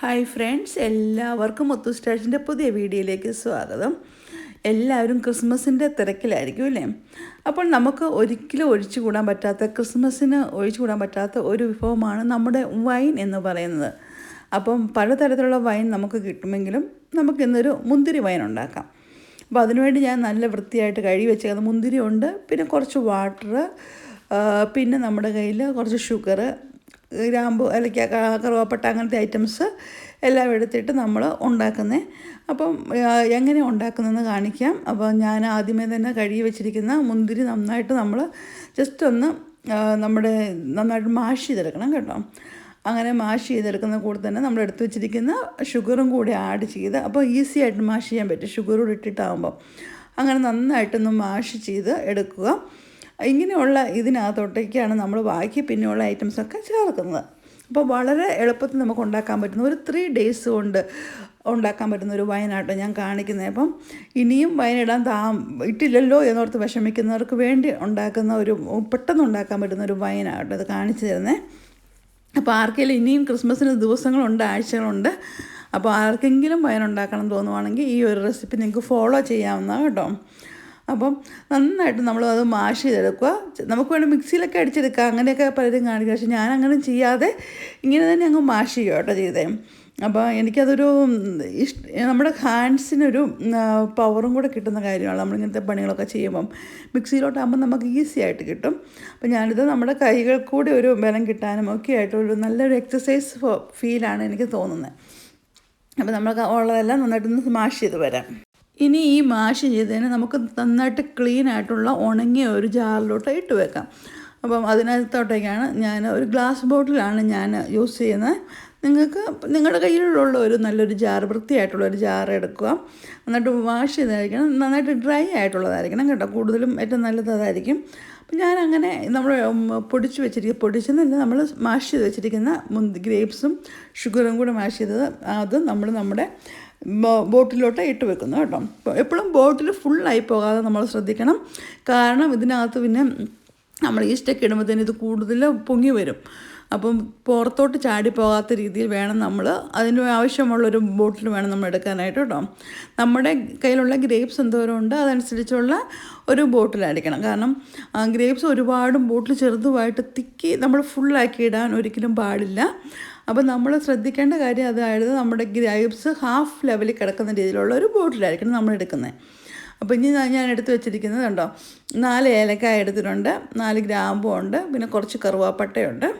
Hi friends എല്ലാവർക്കും മുത്തു സ്റ്റേഷന്റെ പുതിയ വീഡിയോയിലേക്ക് സ്വാഗതം. എല്ലാവരും ക്രിസ്മസിന്റെ തിരക്കിലായിരിക്കും അല്ലേ? അപ്പോൾ നമുക്ക് ഒരിക്കലും ഒഴിച്ചു കൂടാൻ പറ്റാത്ത ക്രിസ്മസിന് ഒഴിച്ചു കൂടാൻ പറ്റാത്ത ഒരു വിഭവമാണ് നമ്മുടെ വൈൻ എന്ന് പറയുന്നത്. അപ്പം പലതരത്തിലുള്ള വൈൻ നമുക്ക് കിട്ടുമെങ്കിലും നമുക്ക് ഇന്നൊരു മുന്തിരി വൈൻ ഉണ്ടാക്കാം. അപ്പോൾ അതിനുവേണ്ടി ഞാൻ നല്ല വൃത്തിയായിട്ട് കഴുകി വെച്ചേക്കുന്നത് മുന്തിരി ഉണ്ട് പിന്നെ കുറച്ച് വാട്ടർ പിന്നെ നമ്മുടെ കയ്യിൽ കുറച്ച് ഷുഗർ ഗ്രാമ്പു അല്ലെങ്കിൽ കറുവാപ്പട്ട അങ്ങനത്തെ ഐറ്റംസ് എല്ലാം എടുത്തിട്ട് നമ്മൾ ഉണ്ടാക്കുന്നത് അപ്പം എങ്ങനെ ഉണ്ടാക്കുന്നതെന്ന് കാണിക്കാം. അപ്പോൾ ഞാൻ ആദ്യമേ തന്നെ കഴുകി വെച്ചിരിക്കുന്ന മുന്തിരി നന്നായിട്ട് നമ്മൾ ജസ്റ്റ് ഒന്ന് നമ്മുടെ നന്നായിട്ട് മാഷ് ചെയ്തെടുക്കണം കേട്ടോ. അങ്ങനെ മാഷ് ചെയ്തെടുക്കുന്ന കൂടെ തന്നെ നമ്മൾ എടുത്തു വെച്ചിരിക്കുന്ന ഷുഗറും കൂടി ആഡ് ചെയ്ത് അപ്പോൾ ഈസി ആയിട്ട് മാഷ് ചെയ്യാൻ പറ്റും. ഷുഗർ കൂടി ഇട്ടിട്ടാകുമ്പോൾ അങ്ങനെ നന്നായിട്ടൊന്ന് മാഷ് ചെയ്ത് എടുക്കുക. ഇങ്ങനെയുള്ള ഇതിനകത്തോട്ടേക്കാണ് നമ്മൾ ബാക്കി പിന്നെയുള്ള ഐറ്റംസൊക്കെ ചേർക്കുന്നത്. അപ്പോൾ വളരെ എളുപ്പത്തിൽ നമുക്ക് ഉണ്ടാക്കാൻ പറ്റുന്ന ഒരു ത്രീ ഡേയ്സ് കൊണ്ട് ഉണ്ടാക്കാൻ പറ്റുന്ന ഒരു വയനാട്ടം ഞാൻ കാണിക്കുന്നത്. അപ്പം ഇനിയും വയനിടാൻ താ ഇട്ടില്ലല്ലോ എന്നോർത്ത് വിഷമിക്കുന്നവർക്ക് വേണ്ടി ഉണ്ടാക്കുന്ന ഒരു പെട്ടെന്ന് ഉണ്ടാക്കാൻ പറ്റുന്ന ഒരു വയനാട്ടം ഇത് കാണിച്ചു തരുന്നത് അപ്പോൾ ആർക്കെങ്കിലും ഇനിയും ക്രിസ്മസിന് ദിവസങ്ങളുണ്ട് ആഴ്ചകളുണ്ട്. അപ്പോൾ ആർക്കെങ്കിലും വൈൻ ഉണ്ടാക്കണം തോന്നുവാണെങ്കിൽ ഈ ഒരു റെസിപ്പി നിങ്ങൾക്ക് ഫോളോ ചെയ്യാവുന്നതാണ് കേട്ടോ. അപ്പം നന്നായിട്ട് നമ്മൾ അത് മാഷ് ചെയ്തെടുക്കുക. നമുക്ക് വേണം മിക്സിയിലൊക്കെ അടിച്ചെടുക്കുക. അങ്ങനെയൊക്കെ പലരും കാണിക്കുക പക്ഷെ ഞാൻ അങ്ങനെ ചെയ്യാതെ ഇങ്ങനെ തന്നെ അങ്ങ് മാഷ് ചെയ്യുക കേട്ടോ ചെയ്തേ. അപ്പോൾ എനിക്കതൊരു ഇഷ്ട നമ്മുടെ ഹാൻഡ്സിനൊരു പവറും കൂടെ കിട്ടുന്ന കാര്യമാണ്. നമ്മളിങ്ങനത്തെ പണികളൊക്കെ ചെയ്യുമ്പം മിക്സിയിലോട്ടാകുമ്പോൾ നമുക്ക് ഈസി ആയിട്ട് കിട്ടും. അപ്പോൾ ഞാനിത് നമ്മുടെ കൈകൾ കൂടി ഒരു ബലം കിട്ടാനും ഒക്കെ ആയിട്ട് ഒരു നല്ലൊരു എക്സസൈസ് ഫീലാണ് എനിക്ക് തോന്നുന്നത്. അപ്പോൾ നമ്മൾ ഉള്ളതെല്ലാം നന്നായിട്ടൊന്ന് സ്മാഷ് ചെയ്ത് വരാം. ഇനി ഈ മാഷ് ചെയ്തതിന് നമുക്ക് നന്നായിട്ട് ക്ലീൻ ആയിട്ടുള്ള ഉണങ്ങിയ ഒരു ജാറിലോട്ട് ഇട്ട് വെക്കാം. അപ്പം അതിനകത്തോട്ടേക്കാണ് ഞാൻ ഒരു ഗ്ലാസ് ബോട്ടിലാണ് ഞാൻ യൂസ് ചെയ്യുന്നത്. നിങ്ങൾക്ക് നിങ്ങളുടെ കയ്യിലുള്ള ഒരു നല്ലൊരു ജാർ വൃത്തിയായിട്ടുള്ള ഒരു ജാർ എടുക്കുക. എന്നിട്ട് വാഷ് ചെയ്തായിരിക്കണം. നന്നായിട്ട് ഡ്രൈ ആയിട്ടുള്ളതായിരിക്കണം കേട്ടോ. കൂടുതലും ഏറ്റവും നല്ലത് അതായിരിക്കും അപ്പം ഞാനങ്ങനെ നമ്മൾ പൊടിച്ച് വെച്ചിരിക്കുക പൊടിച്ചെന്നല്ല നമ്മൾ മാഷ് ചെയ്ത് വെച്ചിരിക്കുന്ന ഗ്രേപ്സും ഷുഗറും കൂടെ മാഷ് ചെയ്തത് അത് നമ്മൾ നമ്മുടെ ബോട്ടിലോട്ട് ഇട്ട് വെക്കുന്നു കേട്ടോ. എപ്പോഴും ബോട്ടിൽ ഫുള്ളായി പോകാതെ നമ്മൾ ശ്രദ്ധിക്കണം. കാരണം ഇതിനകത്ത് പിന്നെ നമ്മൾ ഈസ്റ്റൊക്കെ ഇടുമ്പോഴത്തേന് ഇത് കൂടുതൽ പൊങ്ങി വരും. അപ്പം പുറത്തോട്ട് ചാടി പോകാത്ത രീതിയിൽ വേണം നമ്മൾ അതിന് ആവശ്യമുള്ളൊരു ബോട്ടിൽ വേണം നമ്മൾ എടുക്കാനായിട്ട് കേട്ടോ. നമ്മുടെ കയ്യിലുള്ള ഗ്രേപ്സ് എന്തോരം ഉണ്ട് അതനുസരിച്ചുള്ള ഒരു ബോട്ടിലായിരിക്കണം കാരണം ഗ്രേപ്സ് ഒരുപാടും ബോട്ടിൽ ചെറുതുമായിട്ട് തിക്കി നമ്മൾ ഫുള്ളാക്കി ഇടാൻ ഒരിക്കലും പാടില്ല. അപ്പോൾ നമ്മൾ ശ്രദ്ധിക്കേണ്ട കാര്യം അതായത് നമ്മുടെ ഗ്രേപ്സ് ഹാഫ് ലെവലിൽ കിടക്കുന്ന രീതിയിലുള്ള ഒരു ബോട്ടിലായിരിക്കണം നമ്മൾ എടുക്കുന്നത്. അപ്പോൾ ഇനി ഞാൻ- എടുത്ത് വെച്ചിരിക്കുന്നത് കണ്ടോ? നാല് ഏലക്കായ എടുത്തിട്ടുണ്ട് നാല് ഗ്രാമ്പും ഉണ്ട് പിന്നെ കുറച്ച് കറുവാപ്പട്ടയുണ്ട്.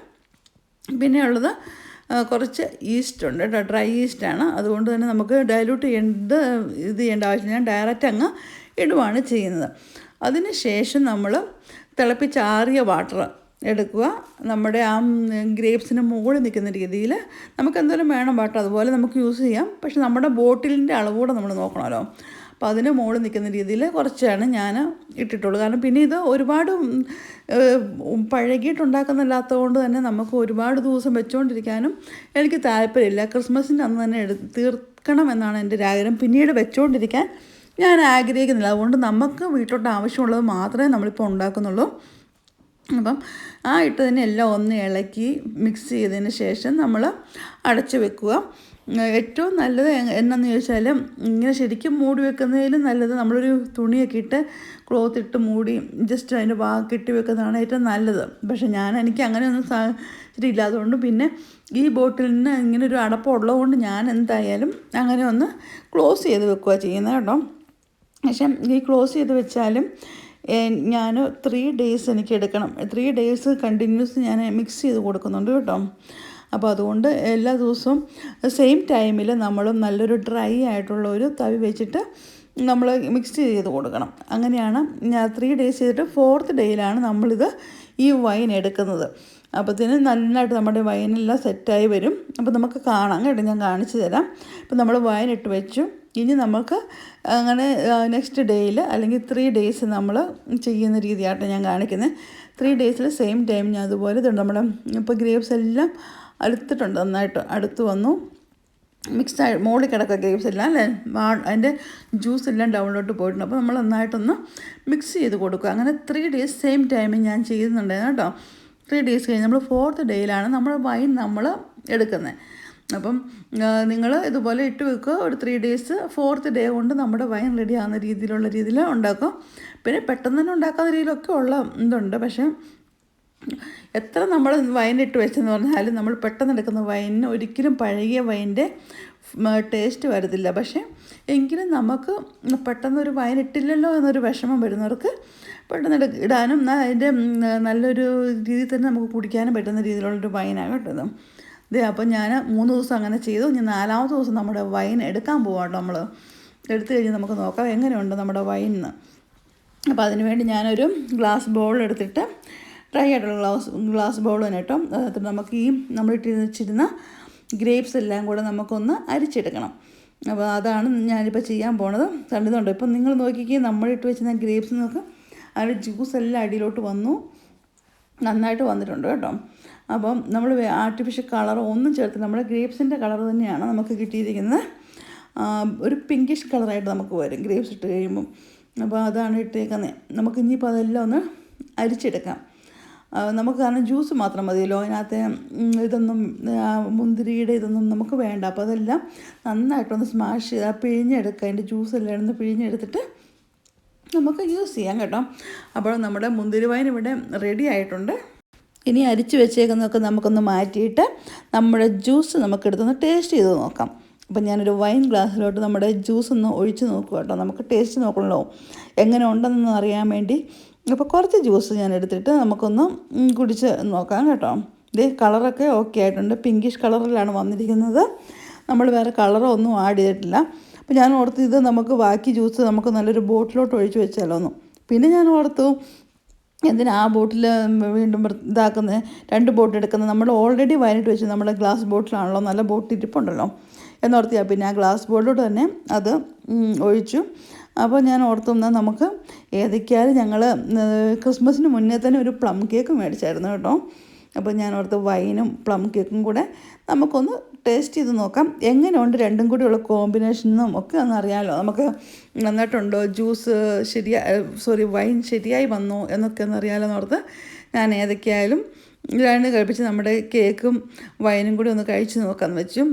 പിന്നെ ഉള്ളത് കുറച്ച് ഈസ്റ്റ് ഉണ്ട് കേട്ടോ ഡ്രൈ ആണ്. അതുകൊണ്ട് തന്നെ നമുക്ക് ഡയലൂട്ട് ചെയ്യേണ്ട ഇത് ചെയ്യേണ്ട ആവശ്യമില്ല. ഞാൻ ഡയറക്റ്റ് അങ്ങ് ഇടുവാണ് ചെയ്യുന്നത്. അതിന് ശേഷം നമ്മൾ തിളപ്പിച്ചാറിയ വാട്ടർ എടുക്കുക. നമ്മുടെ ആ ഗ്രേപ്സിന് മുകളിൽ നിൽക്കുന്ന രീതിയിൽ നമുക്ക് എന്തെങ്കിലും വേണം വാട്ടർ അതുപോലെ നമുക്ക് യൂസ് ചെയ്യാം. പക്ഷെ നമ്മുടെ ബോട്ടിലിന്റെ അളവ് കൂടെ നമ്മൾ നോക്കണമല്ലോ. അപ്പോൾ അതിന് മുകളിൽ നിൽക്കുന്ന രീതിയിൽ കുറച്ചാണ് ഞാൻ ഇട്ടിട്ടുള്ളൂ കാരണം പിന്നെ ഇത് ഒരുപാട് ഉം, ഏഹ്, പഴകിയിട്ടുണ്ടാക്കുന്നില്ലാത്തത് കൊണ്ട് തന്നെ നമുക്ക് ഒരുപാട് ദിവസം വെച്ചുകൊണ്ടിരിക്കാനും എനിക്ക് താല്പര്യമില്ല. ക്രിസ്മസിന്റെ അന്ന് തന്നെ എടു തീർക്കണം എന്നാണ് എന്റെ ഒരു ആഗ്രഹം. പിന്നീട് വെച്ചുകൊണ്ടിരിക്കാൻ ഞാൻ ആഗ്രഹിക്കുന്നില്ല. അതുകൊണ്ട് നമുക്ക് വീട്ടിലോട്ട് ആവശ്യമുള്ളത് മാത്രമേ നമ്മളിപ്പോൾ ഉണ്ടാക്കുന്നുള്ളൂ. അപ്പം ആ ഇട്ടതിനെ എല്ലാം ഒന്ന് ഇളക്കി മിക്സ് ചെയ്തതിന് ശേഷം നമ്മൾ അടച്ചു വെക്കുക. ഏറ്റവും നല്ലത് എന്നാന്ന് ചോദിച്ചാൽ ഇങ്ങനെ ശരിക്കും മൂടി വെക്കുന്നതിലും നല്ലത് നമ്മളൊരു തുണിയൊക്കെ ഇട്ട് ക്ലോത്ത് ഇട്ട് മൂടി ജസ്റ്റ് അതിന്റെ ഭാഗം കെട്ടി വെക്കുന്നതാണ് ഏറ്റവും നല്ലത്. പക്ഷേ ഞാൻ എനിക്ക് അങ്ങനെയൊന്നും സാഹചര്യം ഇല്ലാത്തതുകൊണ്ട് പിന്നെ ഈ ബോട്ടിലിന് ഇങ്ങനെ ഒരു അടപ്പുള്ളതുകൊണ്ട് ഞാൻ എന്തായാലും അങ്ങനെ ഒന്ന് ക്ലോസ് ചെയ്ത് വെക്കുക ചെയ്യുന്നത് കേട്ടോ. പക്ഷേ ഈ ക്ലോസ് ചെയ്ത് വെച്ചാലും ഞാൻ ത്രീ ഡേയ്സ് എനിക്ക് എടുക്കണം. ത്രീ ഡേയ്സ് കണ്ടിന്യൂസ് ഞാൻ മിക്സ് ചെയ്ത് കൊടുക്കുന്നുണ്ട് കേട്ടോ. അപ്പോൾ അതുകൊണ്ട് എല്ലാ ദിവസവും സെയിം ടൈമിൽ നമ്മൾ നല്ലൊരു ഡ്രൈ ആയിട്ടുള്ള ഒരു തവി വെച്ചിട്ട് നമ്മൾ മിക്സ് ചെയ്ത് കൊടുക്കണം. അങ്ങനെയാണ് ഞാൻ ത്രീ ഡേയ്സ് ചെയ്തിട്ട് ഫോർത്ത് ഡേയിലാണ് നമ്മളിത് ഈ വൈൻ എടുക്കുന്നത്. അപ്പോഴത്തേന് നന്നായിട്ട് നമ്മുടെ വൈനെല്ലാം സെറ്റായി വരും. അപ്പോൾ നമുക്ക് കാണാം കേട്ടോ ഞാൻ കാണിച്ചു തരാം. അപ്പോൾ നമ്മൾ വൈൻ ഇട്ട് വെച്ചു. ഇനി നമുക്ക് അങ്ങനെ നെക്സ്റ്റ് ഡേയിൽ അല്ലെങ്കിൽ ത്രീ ഡേയ്സ് നമ്മൾ ചെയ്യുന്ന രീതിയായിട്ട് ഞാൻ കാണിക്കുന്നത് ത്രീ ഡേയ്സിൽ സെയിം ടൈം ഞാൻ അതുപോലെ ഇതുണ്ട്. നമ്മുടെ ഇപ്പോൾ ഗ്രേപ്സ് എല്ലാം അടുത്തിട്ടുണ്ട് നന്നായിട്ട് അടുത്ത് വന്നു. മിക്സ്ഡായി മോളിൽ കിടക്കുക ഗ്രേപ്സ് എല്ലാം അല്ലേ? അതിന്റെ ജ്യൂസ് എല്ലാം ഡൗൺലോഡ് പോയിട്ടുണ്ട്. അപ്പോൾ നമ്മൾ നന്നായിട്ടൊന്ന് മിക്സ് ചെയ്ത് കൊടുക്കുക. അങ്ങനെ ത്രീ ഡേയ്സ് സെയിം ടൈമിൽ ഞാൻ ചെയ്യുന്നുണ്ടായിരുന്നു കേട്ടോ. ത്രീ ഡേയ്സ് കഴിഞ്ഞ് നമ്മൾ ഫോർത്ത് ഡേയിലാണ് നമ്മൾ വൈൻ നമ്മൾ എടുക്കുന്നത് അപ്പം നിങ്ങൾ ഇതുപോലെ ഇട്ട് വെക്കുക. ഒരു ത്രീ ഡേയ്സ് ഫോർത്ത് ഡേ കൊണ്ട് നമ്മുടെ വൈൻ റെഡി ആകുന്ന രീതിയിലുള്ള രീതിയിൽ ഉണ്ടാക്കും. പിന്നെ പെട്ടെന്ന് തന്നെ ഉണ്ടാക്കാത്ത രീതിയിലൊക്കെ ഉള്ള ഇതുണ്ട്. പക്ഷേ എത്ര നമ്മൾ വൈൻ ഇട്ട് വെച്ചെന്ന് പറഞ്ഞാലും നമ്മൾ പെട്ടെന്ന് എടുക്കുന്ന വൈനിന് ഒരിക്കലും പഴകിയ വൈന്റെ ടേസ്റ്റ് വരത്തില്ല. പക്ഷേ എങ്കിലും നമുക്ക് പെട്ടെന്ന് ഒരു വൈൻ ഇട്ടില്ലല്ലോ എന്നൊരു വിഷമം വരുന്നവർക്ക് പെട്ടെന്ന് ഇടാനും അതിന്റെ നല്ലൊരു രീതിയിൽ തന്നെ നമുക്ക് കുടിക്കാനും പറ്റുന്ന രീതിയിലുള്ളൊരു വൈനാണ് കേട്ടത് ഇതേ അപ്പം ഞാൻ മൂന്ന് ദിവസം അങ്ങനെ ചെയ്തു. ഇനി നാലാമത്തെ ദിവസം നമ്മുടെ വൈൻ എടുക്കാൻ പോവാട്ടോ നമ്മൾ എടുത്തു കഴിഞ്ഞ് നമുക്ക് നോക്കാം എങ്ങനെയുണ്ട് നമ്മുടെ വൈൻ എന്ന് അപ്പോൾ അതിന് വേണ്ടി ഞാനൊരു ഗ്ലാസ് ബൗൾ എടുത്തിട്ട് ഡ്രൈ ആയിട്ടുള്ള ഗ്ലാസ് ഗ്ലാസ് ബൗൾ തന്നെ കേട്ടോ അതിനകത്ത് നമുക്ക് ഈ നമ്മൾ വെച്ചിരുന്ന ഗ്രേപ്സ് എല്ലാം കൂടെ നമുക്കൊന്ന് അരിച്ചെടുക്കണം. അപ്പോൾ അതാണ് ഞാനിപ്പോൾ ചെയ്യാൻ പോണത്. കണ്ടതുണ്ട് ഇപ്പം നിങ്ങൾ നോക്കിക്കേ നമ്മളിട്ട് വെച്ചിരുന്ന ഗ്രേപ്സ് നോക്ക് അതിന്റെ ജ്യൂസ് എല്ലാം അടിയിലോട്ട് വന്നു. നന്നായിട്ട് വന്നിട്ടുണ്ട് കേട്ടോ. അപ്പം നമ്മൾ ആർട്ടിഫിഷ്യൽ കളർ ഒന്നും ചേർത്ത് നമ്മുടെ ഗ്രേപ്സിന്റെ കളർ തന്നെയാണ് നമുക്ക് കിട്ടിയിരിക്കുന്നത്. ഒരു പിങ്കിഷ് കളറായിട്ട് നമുക്ക് വരും ഗ്രേപ്സ് ഇട്ട് കഴിയുമ്പം. അപ്പോൾ അതാണ് ഇട്ടേക്കുന്നത് നമുക്ക് ഇനിയിപ്പോൾ അതെല്ലാം ഒന്ന് അരിച്ചെടുക്കാം. നമുക്ക് കാരണം ജ്യൂസ് മാത്രം മതിയല്ലോ. അതിനകത്ത് ഇതൊന്നും മുന്തിരിയുടെ ഇതൊന്നും നമുക്ക് വേണ്ട. അപ്പോൾ അതെല്ലാം നന്നായിട്ടൊന്ന് സ്മാഷ് ചെയ്ത് ആ പിഴിഞ്ഞെടുക്കുക. അതിന്റെ ജ്യൂസ് എല്ലാം ഒന്ന് പിഴിഞ്ഞെടുത്തിട്ട് നമുക്ക് യൂസ് ചെയ്യാം കേട്ടോ. അപ്പോൾ നമ്മുടെ മുന്തിരി വൈൻ ഇവിടെ റെഡി ആയിട്ടുണ്ട്. ഇനി അരിച്ച് വെച്ചേക്കുന്നതൊക്കെ നമുക്കൊന്ന് മാറ്റിയിട്ട് നമ്മുടെ ജ്യൂസ് നമുക്കെടുത്തൊന്ന് ടേസ്റ്റ് ചെയ്ത് നോക്കാം. അപ്പം ഞാനൊരു വൈൻ ഗ്ലാസ്സിലോട്ട് നമ്മുടെ ജ്യൂസ് ഒന്ന് ഒഴിച്ച് നോക്കുക കേട്ടോ. നമുക്ക് ടേസ്റ്റ് നോക്കണല്ലോ. എങ്ങനെ ഉണ്ടെന്നൊന്ന് അറിയാൻ വേണ്ടി. അപ്പോൾ കുറച്ച് ജ്യൂസ് ഞാൻ എടുത്തിട്ട് നമുക്കൊന്ന് കുടിച്ച് നോക്കാം കേട്ടോ. ഇതേ കളറൊക്കെ ഓക്കെ ആയിട്ടുണ്ട്. പിങ്കിഷ് കളറിലാണ് വന്നിരിക്കുന്നത്. നമ്മൾ വേറെ കളറോ ഒന്നും ആഡ് ചെയ്തിട്ടില്ല. അപ്പോൾ ഞാൻ ഓർത്ത് ഇത് നമുക്ക് ബാക്കി ജ്യൂസ് നമുക്ക് നല്ലൊരു ബോട്ടിലോട്ട് ഒഴിച്ചു വെച്ചാലോ എന്ന് പിന്നെ ഞാൻ ഓർത്തു എന്തിനാ ആ ബോട്ടിൽ വീണ്ടും ഇതാക്കുന്നത് രണ്ട് ബോട്ടിൽ എടുക്കുന്നത് നമ്മൾ ഓൾറെഡി വയനിട്ട് വെച്ച് നമ്മുടെ ഗ്ലാസ് ബോട്ടിലാണല്ലോ നല്ല ബോട്ടിൽ ഇരിപ്പുണ്ടല്ലോ. എന്നോർത്തിയാ പിന്നെ ആ ഗ്ലാസ് ബോട്ടിലോട്ട് തന്നെ അത് ഒഴിച്ചു. അപ്പോൾ ഞാൻ ഓർത്തു എന്നാൽ നമുക്ക് ഏതൊക്കെയാലും ഞങ്ങൾ ക്രിസ്മസിന് മുന്നേ തന്നെ ഒരു പ്ലം കേക്ക് മേടിച്ചായിരുന്നു കേട്ടോ. അപ്പോൾ ഞാൻ ഓർത്ത് വൈനും പ്ലം കേക്കും കൂടെ നമുക്കൊന്ന് ടേസ്റ്റ് ചെയ്ത് നോക്കാം. എങ്ങനെയുണ്ട് രണ്ടും കൂടിയുള്ള കോമ്പിനേഷനും ഒക്കെ ഒന്ന് അറിയാമല്ലോ നമുക്ക് നന്നായിട്ടുണ്ടോ? ജ്യൂസ് ശരിയാ സോറി വൈൻ ശരിയായി വന്നോ എന്നൊക്കെ ഒന്ന് അറിയാമല്ലോ എന്നോർത്ത് ഞാൻ ഏതൊക്കെയായാലും രണ്ട് കഴിപ്പിച്ച് നമ്മുടെ കേക്കും വൈനും കൂടി ഒന്ന് കഴിച്ച് നോക്കാമെന്ന് വെച്ചു.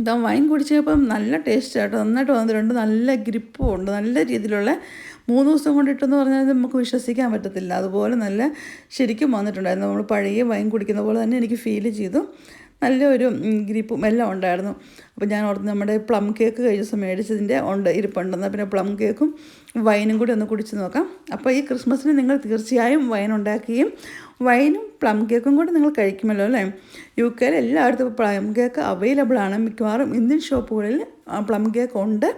ഇതാ വൈൻ കുടിച്ചപ്പം നല്ല ടേസ്റ്റ് ആട്ടോ. നന്നായിട്ട് വന്നിട്ടുണ്ട്. നല്ല ഗ്രിപ്പും ഉണ്ട്. നല്ല രീതിയിലുള്ള മൂന്ന് ദിവസം കൊണ്ടിട്ടെന്ന് പറഞ്ഞാൽ നമുക്ക് വിശ്വസിക്കാൻ പറ്റത്തില്ല. അതുപോലെ നല്ല ശരിക്കും വന്നിട്ടുണ്ടായിരുന്നു. നമ്മൾ പഴയ വൈൻ കുടിക്കുന്ന പോലെ തന്നെ എനിക്ക് ഫീൽ ചെയ്തു. നല്ലൊരു ഗ്രീപ്പും എല്ലാം ഉണ്ടായിരുന്നു. അപ്പോൾ ഞാൻ ഓർത്ത് നമ്മുടെ പ്ലം കേക്ക് കഴിഞ്ഞ ദിവസം മേടിച്ചതിന്റെ ഉണ്ട് ഇരിപ്പുണ്ടെന്ന്. പിന്നെ പ്ലം കേക്കും വൈനും കൂടി ഒന്ന് കുടിച്ച് നോക്കാം. അപ്പോൾ ഈ ക്രിസ്മസിന് നിങ്ങൾ തീർച്ചയായും വൈൻ ഉണ്ടാക്കുകയും വൈനും പ്ലം കേക്കും കൂടി നിങ്ങൾ കഴിക്കുമല്ലോ അല്ലേ? യു കെയിൽ എല്ലായിടത്തും പ്ലം കേക്ക് അവൈലബിൾ ആണ്. മിക്കവാറും ഇന്ത്യൻ ഷോപ്പുകളിൽ പ്ലം കേക്ക് ഉണ്ട്.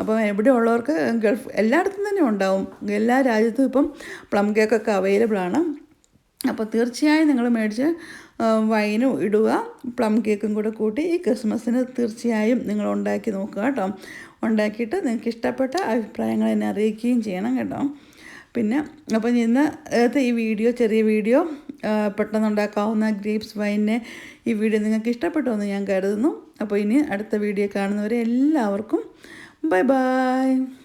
അപ്പോൾ എവിടെ ഉള്ളവർക്ക് ഗൾഫ് എല്ലായിടത്തും തന്നെ ഉണ്ടാവും. എല്ലാ രാജ്യത്തും ഇപ്പം പ്ലം കേക്കൊക്കെ അവൈലബിൾ ആണ്. അപ്പോൾ തീർച്ചയായും നിങ്ങൾ മേടിച്ച് വൈനും ഇടുക പ്ലം കേക്കും കൂടെ കൂട്ടി ഈ ക്രിസ്മസിന് തീർച്ചയായും നിങ്ങൾ ഉണ്ടാക്കി നോക്കുക കേട്ടോ. ഉണ്ടാക്കിയിട്ട് നിങ്ങൾക്ക് ഇഷ്ടപ്പെട്ട അഭിപ്രായങ്ങൾ എന്നെ അറിയിക്കുകയും ചെയ്യണം കേട്ടോ. പിന്നെ അപ്പം ഇന്ന് ഈ വീഡിയോ ചെറിയ വീഡിയോ പെട്ടെന്നുണ്ടാക്കാവുന്ന ഗ്രേപ്സ് വൈനെ ഈ വീഡിയോ നിങ്ങൾക്ക് ഇഷ്ടപ്പെട്ടു എന്ന് ഞാൻ കരുതുന്നു. അപ്പോൾ ഇനി അടുത്ത വീഡിയോ കാണുന്നവരെ എല്ലാവർക്കും ബൈ ബൈ